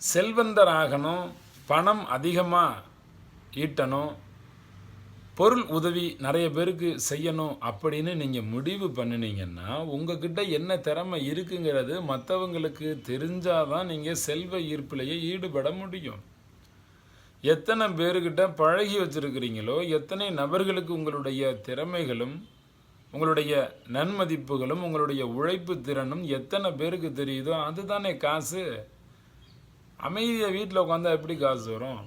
செல்வந்தராகணும் பணம் அதிகமாக ஈட்டணும் பொருள் உதவி நிறைய பேருக்கு செய்யணும் அப்படின்னு நீங்கள் முடிவு பண்ணினீங்கன்னா உங்ககிட்ட என்ன திறமை இருக்குங்கிறது மற்றவங்களுக்கு தெரிஞ்சாதான் நீங்கள் செல்வ ஈர்ப்பிலேயே ஈடுபட முடியும். எத்தனை பேர்கிட்ட பழகி வச்சுருக்கிறீங்களோ எத்தனை நபர்களுக்கு உங்களுடைய திறமைகளும் உங்களுடைய நன்மதிப்புகளும் உங்களுடைய உழைப்பு திறனும் எத்தனை பேருக்கு தெரியுதோ அதுதானே காசு. அமைதியை வீட்டில் உட்காந்தா எப்படி காசு வரும்?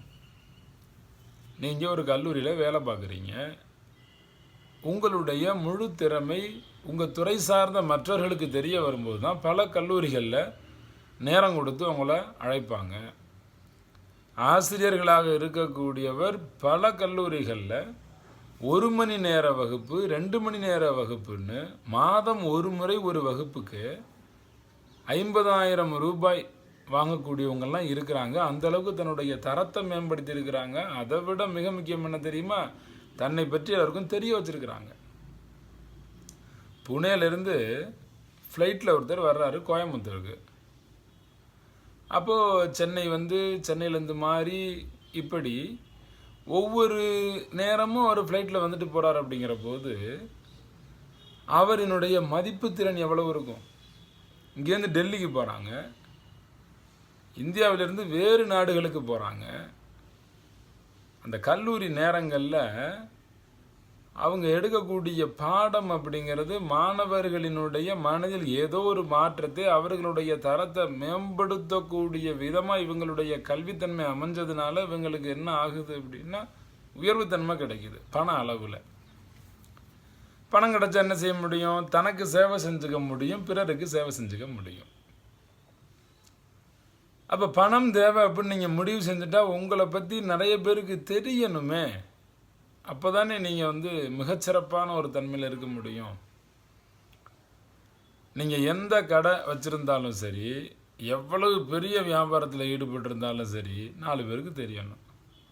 நீங்கள் ஒரு கல்லூரியில் வேலை பார்க்குறீங்க. உங்களுடைய முழு திறமை உங்கள் துறை சார்ந்த மற்றவர்களுக்கு தெரிய வரும்போது தான் பல கல்லூரிகளில் நேரம் கொடுத்து உங்களை அழைப்பாங்க. ஆசிரியர்களாக இருக்கக்கூடியவர் பல கல்லூரிகளில் ஒரு மணி நேர வகுப்பு ரெண்டு மணி நேர வகுப்புன்னு மாதம் ஒரு முறை ஒரு வகுப்புக்கு ஐம்பதாயிரம் ரூபாய் வாங்கக்கூடியவங்கெல்லாம் இருக்கிறாங்க. அந்தளவுக்கு தன்னுடைய தரத்தை மேம்படுத்தி இருக்கிறாங்க அதை விட மிக முக்கியம் என்ன தெரியுமா? தன்னை பற்றி எல்லாருக்கும் தெரிய வச்சுருக்கிறாங்க. புனேலேருந்து ஃப்ளைட்டில் ஒருத்தர் வர்றாரு கோயம்புத்தூருக்கு. அப்போது சென்னை வந்து சென்னையிலேருந்து மாறி இப்படி ஒவ்வொரு நேரமும் அவர் ஃப்ளைட்டில் வந்துட்டு போகிறார் அப்படிங்கிற போது அவரினுடைய மதிப்பு திறன் எவ்வளவு இருக்கும்? இங்கேருந்து டெல்லிக்கு போகிறாங்க இந்தியாவிலிருந்து வேறு நாடுகளுக்கு போகிறாங்க அந்த கல்லூரி நேரங்களில் அவங்க எடுக்கக்கூடிய பாடம் அப்படிங்கிறது மாணவர்களினுடைய மனதில் ஏதோ ஒரு மாற்றத்தை அவர்களுடைய தரத்தை மேம்படுத்தக்கூடிய விதமாக இவங்களுடைய கல்வித்தன்மை அமைஞ்சதுனால இவங்களுக்கு என்ன ஆகுது அப்படின்னா உயர்வுத்தன்மை கிடைக்குது பண அளவில். பணம் கிடைச்சா என்ன செய்ய முடியும்? தனக்கு சேவை செஞ்சுக்க முடியும் பிறருக்கு சேவை செஞ்சுக்க முடியும். அப்போ பணம் தேவை அப்படின்னு நீங்கள் முடிவு செஞ்சுட்டா உங்களை பற்றி நிறைய பேருக்கு தெரியணுமே. அப்போ தானே நீங்கள் வந்து மிகச்சிறப்பான ஒரு தன்மையில் இருக்க முடியும். நீங்கள் எந்த கடை வச்சுருந்தாலும் சரி எவ்வளவு பெரிய வியாபாரத்தில் ஈடுபட்டிருந்தாலும் சரி நாலு பேருக்கு தெரியணும்.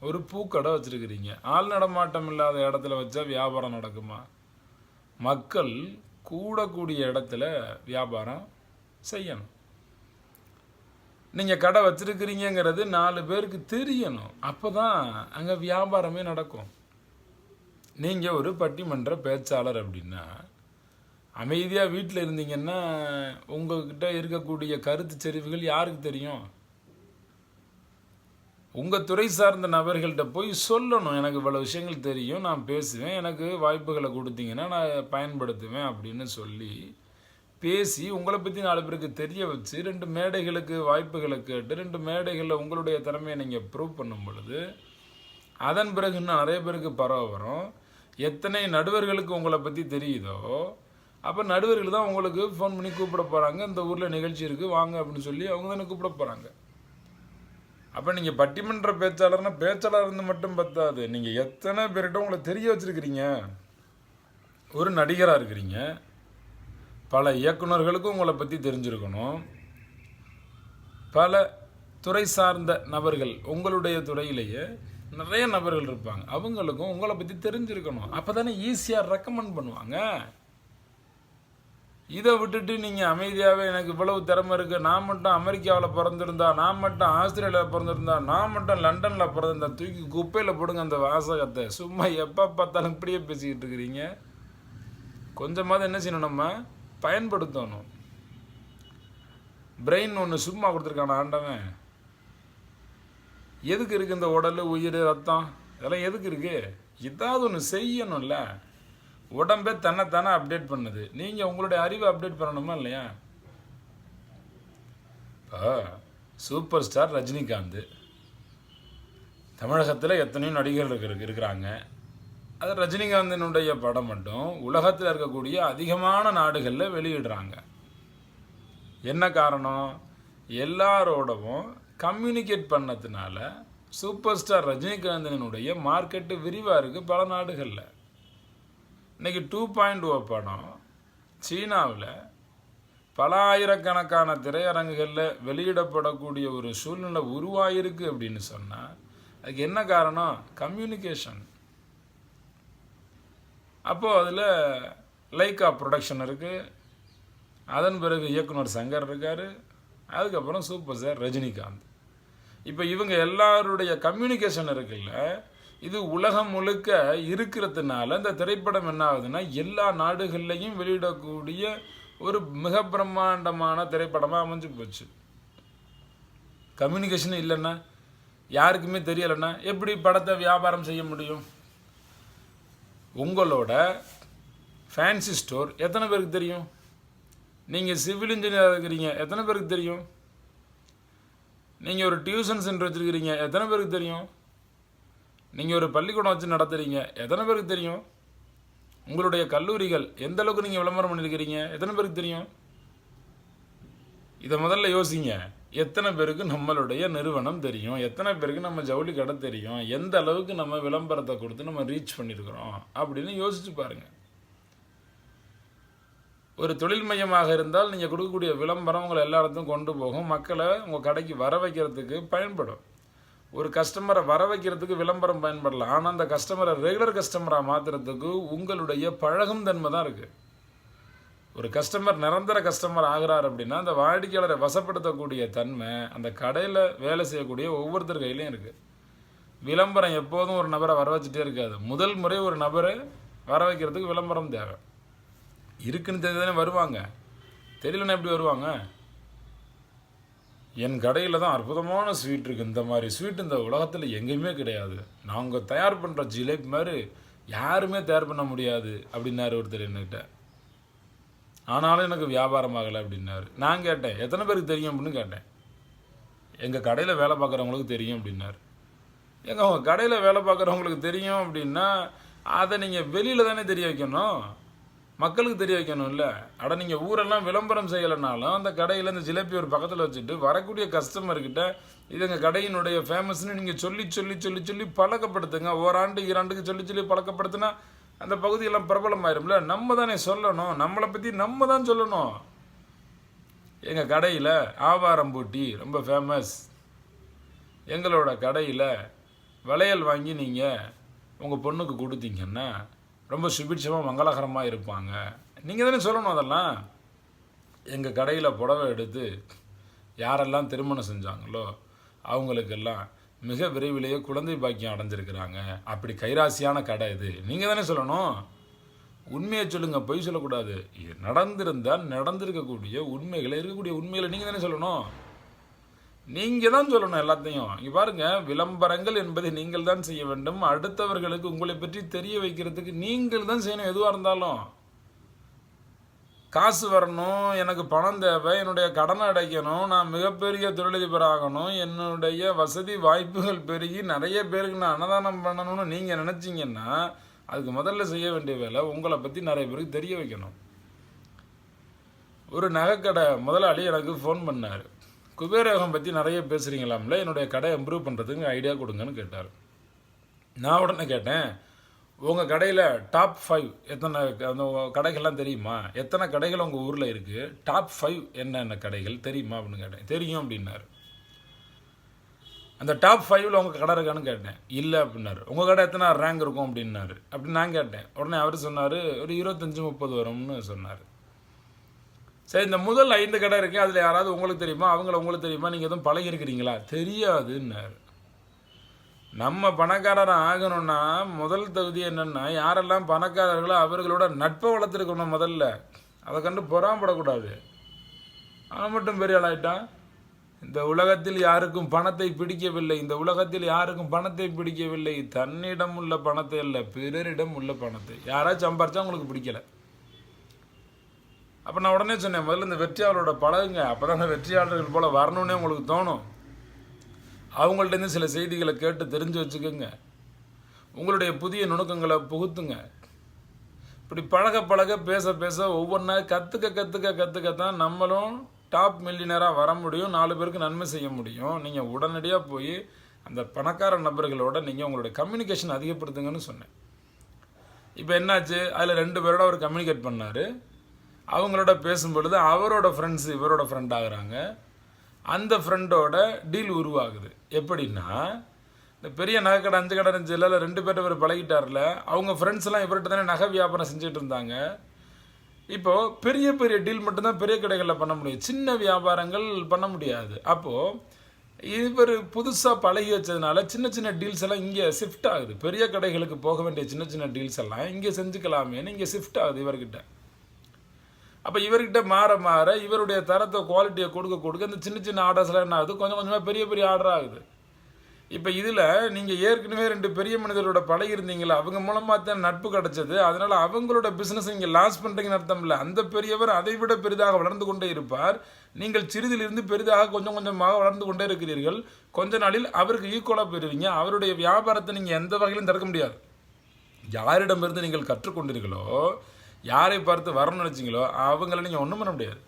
ஒரு பூக்கடை வச்சுருக்கிறீங்க. ஆள் நடமாட்டம் இல்லாத இடத்துல வச்சா வியாபாரம் நடக்குமா? மக்கள் கூடக்கூடிய இடத்துல வியாபாரம் செய்யணும். நீங்கள் கடை வச்சுருக்கிறீங்கிறது நாலு பேருக்கு தெரியணும். அப்போ தான் அங்கே வியாபாரமே நடக்கும். நீங்கள் ஒரு பட்டிமன்ற பேச்சாளர் அப்படின்னா அமைதியாக வீட்டில் இருந்தீங்கன்னா உங்கள்கிட்ட இருக்கக்கூடிய கருத்து செறிவுகள் யாருக்கு தெரியும்? உங்கள் துறை சார்ந்த நபர்கள்ட்ட போய் சொல்லணும். எனக்கு இவ்வளோ விஷயங்கள் தெரியும் நான் பேசுவேன். எனக்கு வாய்ப்புகளை கொடுத்தீங்கன்னா நான் பயன்படுத்துவேன் அப்படின்னு சொல்லி பேசி உங்களை பற்றி நாலு பேருக்கு தெரிய வச்சு ரெண்டு மேடைகளுக்கு வாய்ப்புகளை கேட்டு ரெண்டு மேடைகளில் உங்களுடைய திறமையை நீங்கள் ப்ரூவ் பண்ணும் பொழுது அதன் பிறகு இன்னும் நிறைய பேருக்கு பரவ வரும். எத்தனை நடுவர்களுக்கு உங்களை பற்றி தெரியுதோ அப்போ நடுவர்கள் தான் உங்களுக்கு ஃபோன் பண்ணி கூப்பிட போகிறாங்க இந்த ஊரில் நிகழ்ச்சி இருக்குது வாங்க அப்படின்னு சொல்லி அவங்க தானே கூப்பிட போகிறாங்க அப்போ நீங்கள் பட்டிமன்ற பேச்சாளர்னா பேச்சாளர் இருந்து மட்டும் பத்தாது. நீங்கள் எத்தனை பேர்கிட்ட உங்களை தெரிய வச்சுருக்கிறீங்க? ஒரு நடிகராக இருக்கிறீங்க. பல இயக்குனர்களுக்கும் உங்களை பற்றி தெரிஞ்சிருக்கணும். பல துறை சார்ந்த நபர்கள் உங்களுடைய துறையிலேயே நிறைய நபர்கள் இருப்பாங்க. அவங்களுக்கும் உங்களை பற்றி தெரிஞ்சிருக்கணும். அப்போ தானே ஈஸியாக ரெக்கமெண்ட் பண்ணுவாங்க. இதை விட்டுட்டு நீங்கள் அமைதியாகவே எனக்கு இவ்வளவு திறமை இருக்குது நான் மட்டும் அமெரிக்காவில் பிறந்திருந்தா நான் மட்டும் ஆஸ்திரேலியாவில் பிறந்திருந்தா நான் மட்டும் லண்டனில் பிறந்திருந்தா தூக்கி குப்பையில் போடுங்க அந்த வாசகத்தை. சும்மா எப்போ பார்த்தாலும் இப்படியே பேசிக்கிட்டு இருக்கிறீங்க. கொஞ்சமாவது என்ன செய்யணும் நம்ம? பயன்படுத்தணும். பிரெயின் ஒன்று சும்மா கொடுத்துருக்கான ஆண்டவன். எதுக்கு இருக்குது இந்த உடல் உயிர் ரத்தம்? இதெல்லாம் எதுக்கு இருக்கு? ஏதாவது ஒன்று செய்யணும்ல. உடம்பே தன்னைத்தானே அப்டேட் பண்ணுது. நீங்கள் உங்களுடைய அறிவை அப்டேட் பண்ணணுமா இல்லையா? இப்போ சூப்பர் ஸ்டார் ரஜினிகாந்த் தமிழகத்தில் எத்தனையோ நடிகர்கள் இருக்கு இருக்கிறாங்க. அது ரஜினிகாந்தினுடைய படம் மட்டும். உலகத்தில் இருக்கக்கூடிய அதிகமான நாடுகளில் வெளியிடுறாங்க. என்ன காரணம்? எல்லாரோடவும் கம்யூனிகேட் பண்ணதுனால சூப்பர் ஸ்டார் ரஜினிகாந்தனுடைய மார்க்கெட்டு விரிவாக இருக்குது பல நாடுகளில். இன்றைக்கி டூ பாயிண்ட் ஓ oh படம் சீனாவில் பல ஆயிரக்கணக்கான திரையரங்குகளில் வெளியிடப்படக்கூடிய ஒரு சூழ்நிலை உருவாயிருக்கு அப்படின்னு சொன்னால் அதுக்கு என்ன காரணம்? கம்யூனிகேஷன் அப்போது அதில் லைக்கா ப்ரொடக்ஷன் இருக்குது அதன் பிறகு இயக்குனர் சங்கர் இருக்கார். அதுக்கப்புறம் சூப்பர் ஸ்டார் ரஜினிகாந்த். இப்போ இவங்க எல்லாருடைய கம்யூனிகேஷன் இருக்குல்ல இது உலகம் முழுக்க இருக்கிறதுனால இந்த திரைப்படம் என்ன ஆகுதுன்னா எல்லா நாடுகள்லையும் வெளியிடக்கூடிய ஒரு மிக பிரம்மாண்டமான திரைப்படமாக அமைஞ்சு போச்சு. கம்யூனிகேஷன் இல்லைன்னா யாருக்குமே தெரியலைன்னா எப்படி படத்தை வியாபாரம் செய்ய முடியும்? உங்களோட ஃபேன்சி ஸ்டோர் எத்தனை பேருக்கு தெரியும்? நீங்கள் சிவில் இன்ஜினியராக இருக்கிறீங்க எத்தனை பேருக்கு தெரியும்? நீங்கள் ஒரு டியூஷன் சென்டர் வச்சுருக்கிறீங்க எத்தனை பேருக்கு தெரியும்? நீங்கள் ஒரு பள்ளிக்கூடம் வச்சு நடத்துகிறீங்க எத்தனை பேருக்கு தெரியும்? உங்களுடைய கல்லூரிகள் எந்த அளவுக்கு நீங்கள் விளம்பரம் பண்ணியிருக்கிறீங்க எத்தனை பேருக்கு தெரியும்? இதை முதல்ல யோசிங்க. எத்தனை பேருக்கு நம்மளுடைய நிறுவனம் தெரியும்? எத்தனை பேருக்கு நம்ம ஜவுளி கடை தெரியும்? எந்த அளவுக்கு நம்ம விளம்பரத்தை கொடுத்து நம்ம ரீச் பண்ணியிருக்கிறோம் அப்படின்னு யோசிச்சு பாருங்க. ஒரு தொழில் மையமாக இருந்தால் நீங்கள் கொடுக்கக்கூடிய விளம்பரம் உங்களை எல்லா இடத்துக்கும் கொண்டு போகும். மக்களை உங்கள் கடைக்கு வர வைக்கிறதுக்கு பயன்படும். ஒரு கஸ்டமரை வர வைக்கிறதுக்கு விளம்பரம் பயன்படலாம் ஆனால் அந்த கஸ்டமரை ரெகுலர் கஸ்டமராக மாற்றுறதுக்கு உங்களுடைய பழகும் தன்மை தான் இருக்குது ஒரு கஸ்டமர் நிரந்தர கஸ்டமர் ஆகிறார் அப்படின்னா அந்த வாடிக்கையாளரை வசப்படுத்தக்கூடிய தன்மை அந்த கடையில் வேலை செய்யக்கூடிய ஒவ்வொருத்தர் கையிலையும் இருக்குது விளம்பரம் எப்போதும் ஒரு நபரை வர வச்சுட்டே இருக்காது. முதல் முறை ஒரு நபரை வர வைக்கிறதுக்கு விளம்பரம் தேவை. இருக்குன்னு தெரிஞ்சதானே வருவாங்க. தெரியலன்னா எப்படி வருவாங்க? என் கடையில் தான் அற்புதமான ஸ்வீட் இருக்குது இந்த மாதிரி ஸ்வீட் இந்த உலகத்தில் எங்கேயுமே கிடையாது. நாங்கள் தயார் பண்ணுற ஜிலேபி மாதிரி யாருமே தயார் பண்ண முடியாது அப்படின்னாரு ஒருத்தர் என்கிட்ட ஆனாலும் எனக்கு வியாபாரம் ஆகலை அப்படின்னாரு. நான் கேட்டேன் எத்தனை பேருக்கு தெரியும்? அப்படின்னு கேட்டேன். எங்கள் கடையில் வேலை பார்க்குறவங்களுக்கு தெரியும் அப்படின்னாரு. எங்கள் உங்கள் கடையில் வேலை பார்க்குறவங்களுக்கு தெரியும் அப்படின்னா அதை நீங்கள் வெளியில் தானே தெரிய வைக்கணும்? மக்களுக்கு தெரிய வைக்கணும் இல்லை? அட நீங்கள் ஊரெல்லாம் விளம்பரம் செய்யலைனாலும் அந்த கடையில் இந்த ஜிலேபி ஒரு பக்கத்தில் வச்சுட்டு வரக்கூடிய கஸ்டமர்கிட்ட இது எங்கள் கடையினுடைய ஃபேமஸ்னு நீங்கள் சொல்லி சொல்லி சொல்லி சொல்லி பழக்கப்படுத்துங்க. ஓராண்டு ஈராண்டுக்கு சொல்லி சொல்லி பழக்கப்படுத்தினா அந்த பகுதியெல்லாம் பிரபலமாயிரும்ல? நம்ம தானே சொல்லணும். நம்மளை பற்றி நம்ம தான் சொல்லணும். எங்கள் கடையில் ஆவாரம் போட்டி ரொம்ப ஃபேமஸ் எங்களோட கடையில் வளையல் வாங்கி நீங்கள் உங்கள் பொண்ணுக்கு கொடுத்தீங்கன்னா ரொம்ப சுபிட்சமாக மங்களகரமாக இருப்பாங்க. நீங்கள் தானே சொல்லணும் அதெல்லாம். எங்கள் கடையில் புடவை எடுத்து யாரெல்லாம் திருமணம் செஞ்சாங்களோ அவங்களுக்கெல்லாம் மிக விரைவிலேயே குழந்தை பாக்கியம் அடைஞ்சிருக்கிறாங்க. அப்படி கைராசியான கடை இது. நீங்கள் தானே சொல்லணும்? உண்மையை சொல்லுங்கள் பொய் சொல்லக்கூடாது. இது நடந்திருந்தால் நடந்திருக்கக்கூடிய உண்மைகளை இருக்கக்கூடிய உண்மைகளை நீங்கள் தானே சொல்லணும்? நீங்கள் தான் சொல்லணும் எல்லாத்தையும். இங்கே பாருங்க விளம்பரங்கள் என்பதை நீங்கள் தான் செய்ய வேண்டும். அடுத்தவர்களுக்கு உங்களை பற்றி தெரிய வைக்கிறதுக்கு நீங்கள் தான் செய்யணும் எதுவாக இருந்தாலும். காசு வரணும் எனக்கு பணம் தேவை என்னுடைய கடனை அடைக்கணும் நான் மிகப்பெரிய தொழிலதிபர் ஆகணும் என்னுடைய வசதி வாய்ப்புகள் பெருகி நிறைய பேருக்கு நான் அன்னதானம் பண்ணணும்னு நீங்கள் நினச்சிங்கன்னா அதுக்கு முதல்ல செய்ய வேண்டிய வேலை உங்களை பற்றி நிறைய பேருக்கு தெரிய வைக்கணும். ஒரு நகைக்கடை முதலாளி எனக்கு ஃபோன் பண்ணார். குபேரகம் பற்றி நிறைய பேசுகிறீங்களாம்ல என்னுடைய கடை இம்ப்ரூவ் பண்ணுறதுக்கு ஐடியா கொடுங்கன்னு கேட்டார். நான் உடனே கேட்டேன் உங்கள் கடையில் டாப் ஃபைவ் எத்தனை அந்த கடைகள்லாம் தெரியுமா? எத்தனை கடைகள் உங்கள் ஊரில் இருக்குது டாப் ஃபைவ் என்னென்ன கடைகள்? தெரியுமா அப்படின்னு கேட்டேன். தெரியும் அப்படின்னாரு. அந்த டாப் ஃபைவ்ல உங்கள் கடை இருக்கான்னு கேட்டேன். இல்லை அப்படின்னாரு. உங்கள் கடை எத்தனை ரேங்க் இருக்கும் அப்படின்னாரு. அப்படின்னு நான் கேட்டேன். உடனே அவர் சொன்னார் ஒரு இருபத்தஞ்சி முப்பது வரும்னு சொன்னார். சரி இந்த முதல் ஐந்து கடை இருக்குது அதில் யாராவது உங்களுக்கு தெரியுமா? அவங்கள உங்களுக்கு தெரியுமா? நீங்கள் எதுவும் பழகிருக்கிறீங்களா? தெரியாதுன்னாரு. நம்ம பணக்காரராக ஆகணும்னா முதல் தகுதி என்னென்னா யாரெல்லாம் பணக்காரர்களோ அவர்களோட நட்பை வளர்த்துருக்கணும் முதல்ல. அதை கண்டு பொறாமப்படக்கூடாது. அவன் மட்டும் பெரிய ஆளாயிட்டான் இந்த உலகத்தில் யாருக்கும் பணத்தை பிடிக்கவில்லை. இந்த உலகத்தில் யாருக்கும் பணத்தை பிடிக்கவில்லை. தன்னிடம் உள்ள பணத்தை அல்ல பிறரிடம் உள்ள பணத்தை. யாராச்சும் சம்பாரிச்சா உங்களுக்கு பிடிக்கல. அப்போ நான் உடனே சொன்னேன் முதல்ல இந்த வெற்றியாளரோட பழகுங்க. அப்போ தான் வெற்றியாளர்கள் போல் வரணும்னே உங்களுக்கு தோணும். அவங்கள்ட்டேருந்து சில செய்திகளை கேட்டு தெரிஞ்சு வச்சுக்கோங்க. உங்களுடைய புதிய நுணுக்கங்களை புகுத்துங்க. இப்படி பழக பழக பேச பேச ஒவ்வொன்றா கற்றுக்க கற்றுக்க கற்றுக்க தான் நம்மளும் டாப் மில்லினராக வர முடியும். நாலு பேருக்கு நன்மை செய்ய முடியும். நீங்கள் உடனடியாக போய் அந்த பணக்கார நபர்களோட நீங்கள் உங்களுடைய கம்யூனிகேஷன் அதிகப்படுத்துங்கன்னு சொன்னேன். இப்போ என்னாச்சு? அதில் ரெண்டு பேரோட அவர் கம்யூனிகேட் பண்ணார். அவங்களோட பேசும்பொழுது அவரோட ஃப்ரெண்ட்ஸ் இவரோட ஃப்ரெண்ட் ஆகுறாங்க. அந்த ஃப்ரெண்டோட டீல் உருவாகுது. எப்படின்னா இந்த பெரிய நகை கடை அஞ்சு கடை அஞ்சு இல்லை ரெண்டு பேர்ட்ட இவர் பழகிட்டார்ல அவங்க ஃப்ரெண்ட்ஸ்லாம் இவர்கிட்ட தானே நகை வியாபாரம் செஞ்சுட்டு இருந்தாங்க. இப்போது பெரிய பெரிய டீல் மட்டும்தான் பெரிய கடைகளில் பண்ண முடியும். சின்ன வியாபாரங்கள் பண்ண முடியாது. அப்போது இவர் புதுசாக பழகி வச்சதுனால சின்ன சின்ன டீல்ஸ் எல்லாம் இங்கே ஷிஃப்ட் ஆகுது. பெரிய கடைகளுக்கு போக வேண்டிய சின்ன சின்ன டீல்ஸ் எல்லாம் இங்கே செஞ்சுக்கலாமேன்னு இங்கே ஷிஃப்ட் ஆகுது இவர்கிட்ட. அப்போ இவர்கிட்ட மாற மாற இவருடைய தரத்தை குவாலிட்டியை கொடுக்க கொடுக்க இந்த சின்ன சின்ன ஆர்டர்ஸ்லாம் என்ன ஆகுது? கொஞ்சம் கொஞ்சமாக பெரிய பெரிய ஆர்டர் ஆகுது. இப்போ இதில் நீங்கள் ஏற்கனவே ரெண்டு பெரிய மனிதரோட பழகி இருந்தீங்களா அவங்க மூலமாக தான் நட்பு கிடச்சது. அதனால் அவங்களோட பிஸ்னஸ் நீங்கள் லாஸ் பண்ணுறீங்கன்னு அர்த்தம் இல்லை. அந்த பெரியவர் அதை விட பெரிதாக வளர்ந்து கொண்டே இருப்பார். நீங்கள் சிறிதிலிருந்து பெரிதாக கொஞ்சம் கொஞ்சமாக வளர்ந்து கொண்டே இருக்கிறீர்கள். கொஞ்ச நாளில் அவருக்கு ஈக்குவலாக பெறுவீங்க அவருடைய வியாபாரத்தை நீங்கள் எந்த வகையிலும் தடுக்க முடியாது. யாரிடமிருந்து நீங்கள் கற்றுக்கொண்டீர்களோ யாரை பார்த்து வரணும்னு நினச்சிங்களோ அவங்கள நீங்கள் ஒன்றும் பண்ண முடியாது.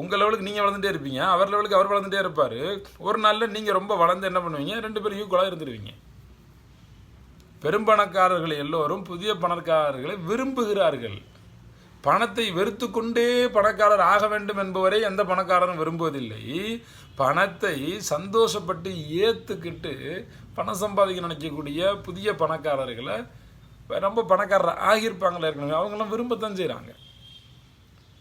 உங்கள் லெவலுக்கு நீங்கள் வளர்ந்துட்டே இருப்பீங்க அவர் லெவலுக்கு அவர் வளர்ந்துட்டே இருப்பார். ஒரு நாளில் நீங்கள் ரொம்ப வளர்ந்து என்ன பண்ணுவீங்க? ரெண்டு பேரும் ஈக்குவலாக இருந்துருவீங்க. பெரும்பணக்காரர்கள் எல்லோரும் புதிய பணக்காரர்களை விரும்புகிறார்கள். பணத்தை வெறுத்து கொண்டே பணக்காரர் ஆக வேண்டும் என்பவரை எந்த பணக்காரரும் விரும்புவதில்லை. பணத்தை சந்தோஷப்பட்டு ஏற்றுக்கிட்டு பணம் சம்பாதிக்க நினைக்கக்கூடிய புதிய பணக்காரர்களை ரொம்ப பணக்காரர் ஆகியிருப்பாங்களே இருக்கணும் அவங்களாம் விரும்பத்தான் செய்கிறாங்க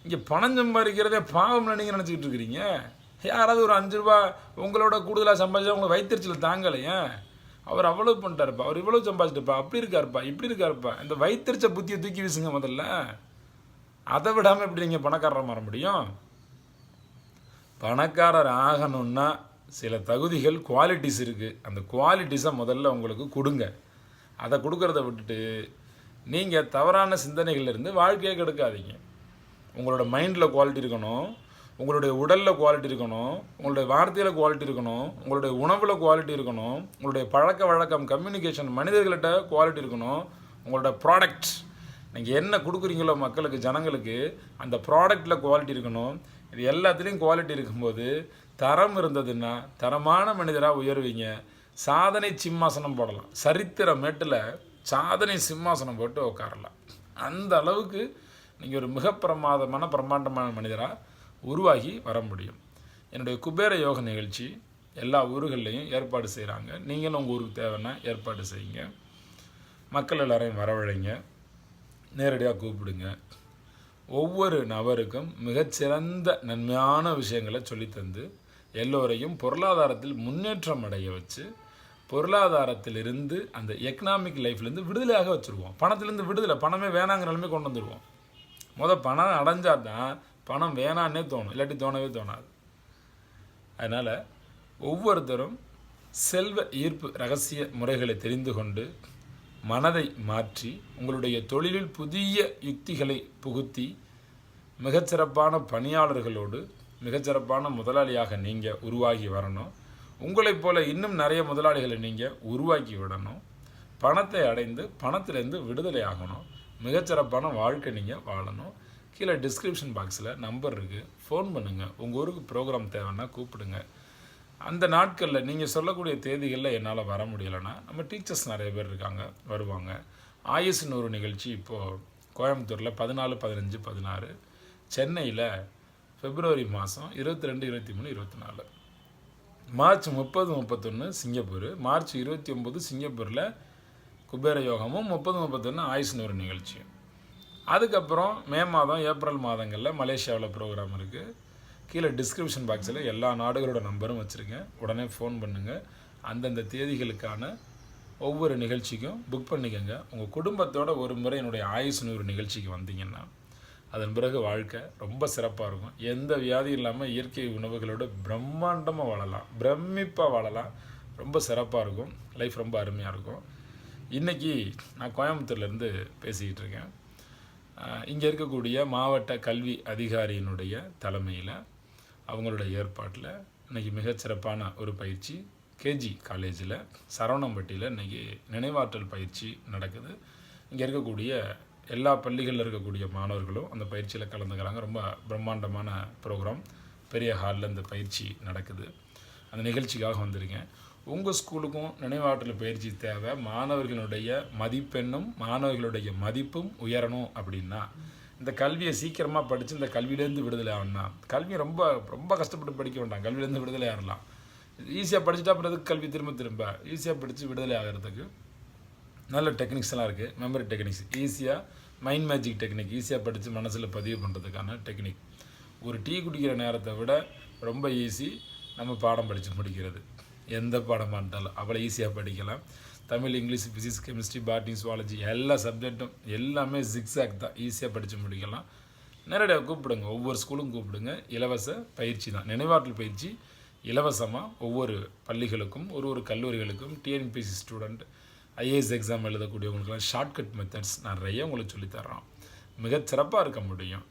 இங்கே பணம் சம்பாதிக்கிறதே பாவம்னு நீங்கள் நினச்சிக்கிட்டு இருக்கிறீங்க? யாராவது ஒரு அஞ்சு ரூபா உங்களோட கூடுதலாக சம்பாதிச்சா உங்களை வைத்தறிச்சல் தாங்கலையே? அவர் அவ்வளோ பண்ணிட்டாருப்பா. அவர் இவ்வளோ சம்பாதிச்சிட்டுப்பா. அப்படி இருக்காருப்பா. இப்படி இருக்காருப்பா. இந்த வைத்தறிச்ச புத்தியை தூக்கி வீசுங்க முதல்ல. அதை விடாமல் எப்படி நீங்கள் பணக்காரராக மாற முடியும்? பணக்காரர் ஆகணும்னா சில தகுதிகள் குவாலிட்டிஸ் இருக்குது அந்த குவாலிட்டிஸை முதல்ல உங்களுக்கு கொடுங்க. அதை கொடுக்கறத விட்டுட்டு நீங்கள் தவறான சிந்தனைகள்லேருந்து வாழ்க்கையை கெடுக்காதீங்க. உங்களோட மைண்டில் குவாலிட்டி இருக்கணும். உங்களுடைய உடலில் குவாலிட்டி இருக்கணும். உங்களுடைய வார்த்தையில் குவாலிட்டி இருக்கணும். உங்களுடைய உணவில் குவாலிட்டி இருக்கணும். உங்களுடைய பழக்க வழக்கம் கம்யூனிகேஷன் மனிதர்கள்ட்ட குவாலிட்டி இருக்கணும். உங்களோட ப்ராடக்ட் நீங்கள் என்ன கொடுக்குறீங்களோ மக்களுக்கு ஜனங்களுக்கு அந்த ப்ராடக்டில் குவாலிட்டி இருக்கணும். இது எல்லாத்துலேயும் குவாலிட்டி இருக்கும்போது தரம் இருந்ததுன்னா தரமான மனிதராக உயர்வீங்க. சாதனை சிம்மாசனம் போடலாம். சரித்திர மேட்டில் சாதனை சிம்மாசனம் போட்டு உட்காரலாம் அந்த அளவுக்கு நீங்கள் ஒரு மிக பிரமாதமான பிரம்மாண்டமான மனிதராக உருவாகி வர முடியும். என்னுடைய குபேர யோக நிகழ்ச்சி எல்லா ஊர்கள்லேயும் ஏற்பாடு செய்கிறாங்க நீங்களும் உங்கள் ஊருக்கு தேவைன்னா ஏற்பாடு செய்யுங்க. மக்கள் எல்லாரையும் வரவழைங்க. நேரடியாக கூப்பிடுங்க. ஒவ்வொரு நபருக்கும் மிகச்சிறந்த நன்மையான விஷயங்களை சொல்லித்தந்து எல்லோரையும் பொருளாதாரத்தில் முன்னேற்றம் அடைய வச்சு பொருளாதாரத்திலிருந்து அந்த எக்கனாமிக் லைஃப்லேருந்து விடுதலையாக வச்சுருவோம். பணத்துலேருந்து விடுதலை பணமே வேணாங்கிற நிலைமை கொண்டு வந்துடுவோம் முத பணம் அடைஞ்சால் தான் பணம் வேணான்னே தோணும். இல்லாட்டி தோணவே தோணாது. அதனால் ஒவ்வொருத்தரும் செல்வ ஈர்ப்பு ரகசிய முறைகளை தெரிந்து கொண்டு மனதை மாற்றி உங்களுடைய தொழிலில் புதிய யுக்திகளை புகுத்தி மிகச்சிறப்பான பணியாளர்களோடு மிகச்சிறப்பான முதலாளியாக நீங்கள் உருவாகி வரணும். உங்களைப் போல் இன்னும் நிறைய முதலாளிகளை நீங்கள் உருவாக்கி விடணும். பணத்தை அடைந்து பணத்திலேருந்து விடுதலை ஆகணும். மிகச்சிறப்பான வாழ்க்கை நீங்கள் வாழணும். கீழே டிஸ்கிரிப்ஷன் பாக்ஸில் நம்பர் இருக்குது ஃபோன் பண்ணுங்கள் உங்கள் ஊருக்கு ப்ரோக்ராம் தேவைன்னா கூப்பிடுங்க. அந்த நாட்களில் நீங்கள் சொல்லக்கூடிய தேதிகளில் என்னால் வர முடியலைன்னா நம்ம டீச்சர்ஸ் நிறைய பேர் இருக்காங்க வருவாங்க. ஆயுஸ் ஒரு நிகழ்ச்சி இப்போது கோயம்புத்தூரில் பதினாலு பதினஞ்சு பதினாறு. சென்னையில் பிப்ரவரி மாதம் இருபத்தி ரெண்டு இருபத்தி மூணு இருபத்தி நாலு. மார்ச் முப்பது முப்பத்தொன்று சிங்கப்பூர் மார்ச் இருபத்தி ஒம்பது சிங்கப்பூரில் குபேர யோகமும் முப்பது முப்பத்தொன்று ஆயுஷ்னூர் நூறு நிகழ்ச்சியும். அதுக்கப்புறம் மே மாதம் ஏப்ரல் மாதங்களில் மலேசியாவில் ப்ரோக்ராம் இருக்குது கீழே டிஸ்கிரிப்ஷன் பாக்ஸில் எல்லா நாடுகளோட நம்பரும் வச்சுருக்கேன் உடனே ஃபோன் பண்ணுங்கள் அந்தந்த தேதிகளுக்கான ஒவ்வொரு நிகழ்ச்சிக்கும் புக் பண்ணிக்கோங்க. உங்கள் குடும்பத்தோட ஒரு முறை என்னுடைய ஆயுஷ்னூர் நூறு நிகழ்ச்சிக்கு வந்தீங்கன்னா அதன் பிறகு வாழ்க்கை ரொம்ப சிறப்பாக இருக்கும். எந்த வியாதியும் இல்லாமல் இயற்கை உணவுகளோட பிரம்மாண்டமாக வாழலாம். பிரமிப்பாக வாழலாம். ரொம்ப சிறப்பாக இருக்கும். லைஃப் ரொம்ப அருமையாக இருக்கும். இன்றைக்கி நான் கோயம்புத்தூர்லேருந்து பேசிக்கிட்டு இருக்கேன். இங்கே இருக்கக்கூடிய மாவட்ட கல்வி அதிகாரியினுடைய தலைமையில் அவங்களோட ஏற்பாட்டில் இன்றைக்கி மிகச்சிறப்பான ஒரு பயிற்சி கேஜி காலேஜில் சரவணம்பட்டியில் இன்றைக்கி நினைவாற்றல் பயிற்சி நடக்குது. இங்கே இருக்கக்கூடிய எல்லா பள்ளிகளில் இருக்கக்கூடிய மாணவர்களும் அந்த பயிற்சியில் கலந்துக்கிறாங்க. ரொம்ப பிரம்மாண்டமான ப்ரோக்ராம் பெரிய ஹாலில் இந்த பயிற்சி நடக்குது. அந்த நிகழ்ச்சிக்காக வந்திருக்கேன். உங்கள் ஸ்கூலுக்கும் நினைவாற்றல் பயிற்சி தேவை. மாணவர்களுடைய மதிப்பெண்ணும் மாணவர்களுடைய மதிப்பும் உயரணும் அப்படின்னா இந்த கல்வியை சீக்கிரமாக படித்து இந்த கல்வியிலேருந்து விடுதலை ஆகணும்னா கல்வியை ரொம்ப ரொம்ப கஷ்டப்பட்டு படிக்க வேண்டாம். கல்வியிலேருந்து விடுதலை ஆகலாம் ஈஸியாக படிச்சுட்டா அப்புறம் எதுக்கு கல்வி திரும்ப திரும்ப? ஈஸியாக படித்து விடுதலை ஆகிறதுக்கு நல்ல டெக்னிக்ஸ்லாம் இருக்குது மெமரி டெக்னிக்ஸ் ஈஸியாக மைண்ட் மேஜிக் டெக்னிக் ஈஸியாக படித்து மனசில் பதிவு பண்ணுறதுக்கான டெக்னிக் ஒரு டீ குடிக்கிற நேரத்தை விட ரொம்ப ஈஸி நம்ம பாடம் படித்து முடிக்கிறது. எந்த பாடமாக இருந்தாலும் அவ்வளோ ஈஸியாக படிக்கலாம். Tamil English physics chemistry botany zoology எல்லா சப்ஜெக்ட்டும் எல்லாமே ஜிக்ஸாக் தான். ஈஸியாக படித்து முடிக்கலாம். நேரடியாக கூப்பிடுங்க. ஒவ்வொரு ஸ்கூலும் கூப்பிடுங்க. இலவச பயிற்சி தான். நினைவாற்றல் பயிற்சி இலவசமாக ஒவ்வொரு பள்ளிகளுக்கும் ஒரு ஒரு கல்லூரிகளுக்கும் டிஎன்பிசி ஸ்டூடெண்ட் ஐஏஎஸ் எக்ஸாம் எழுதக்கூடியவங்களுக்குலாம் ஷார்ட்கட் மெத்தட்ஸ் நிறைய உங்களுக்கு சொல்லித்தர்றோம் மிக சிறப்பாக இருக்க முடியும்.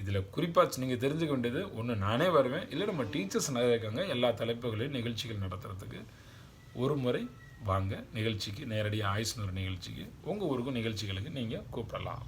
இதில் குறிப்பாக நீங்கள் தெரிஞ்சுக்க வேண்டியது ஒன்று நானே வருவேன் இல்லை நம்ம டீச்சர்ஸ் நிறைய இருக்காங்க எல்லா தலைப்புகளையும் நிகழ்ச்சிகள் நடத்துகிறதுக்கு ஒரு முறை வாங்க நிகழ்ச்சிக்கு நேரடியாக ஆயுஷ்னர் நிகழ்ச்சிக்கு உங்கள் ஊருக்கும் நிகழ்ச்சிகளுக்கு நீங்கள் கூப்பிடலாம்.